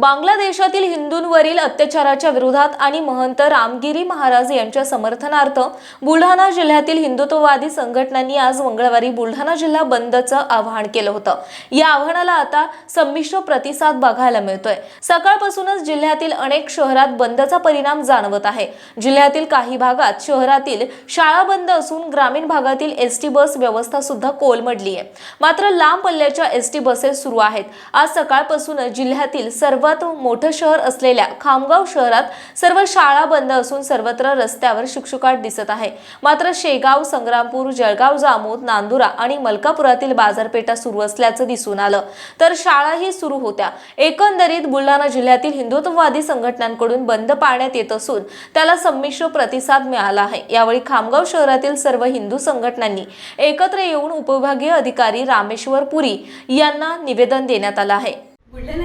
बांगलादेशातील हिंदूंवरील अत्याचाराच्या विरोधात आणि महंत रामगिरी महाराज यांच्या समर्थनार्थ बुलढाणा जिल्ह्यातील हिंदुत्ववादी संघटनांनी आज मंगळवारी बुलढाणा जिल्हा बंदचं आवाहन केलं होतं. या आव्हानाला आता संमिश्र प्रतिसाद बघायला मिळतोय. सकाळपासूनच जिल्ह्यातील अनेक शहरात बंदचा परिणाम जाणवत आहे. जिल्ह्यातील काही भागात शहरातील शाळा बंद असून ग्रामीण भागातील एस टी बस व्यवस्था सुद्धा कोलमडली आहे. मात्र लांब पल्ल्याच्या एस टी बसेस सुरू आहेत. आज सकाळपासूनच जिल्ह्यातील सर्व सर्वात मोठं शहर असलेल्या खामगाव शहरात सर्व शाळा बंद असून सर्वत्र रस्त्यावर शुकशुकाट दिसत आहे. मात्र शेगाव संग्रामपूर जळगाव जामोद नांदुरा आणि मलकापुरातील बाजारपेठा सुरू असल्याचं दिसून आलं. तर शाळाही सुरू होत्या. एकंदरीत बुलढाणा जिल्ह्यातील हिंदुत्ववादी संघटनांकडून बंद पाळण्यात येत असून त्याला संमिश्र प्रतिसाद मिळाला आहे. यावेळी खामगाव शहरातील सर्व हिंदू संघटनांनी एकत्र येऊन उपविभागीय अधिकारी रामेश्वर पुरी यांना निवेदन देण्यात आलं आहे.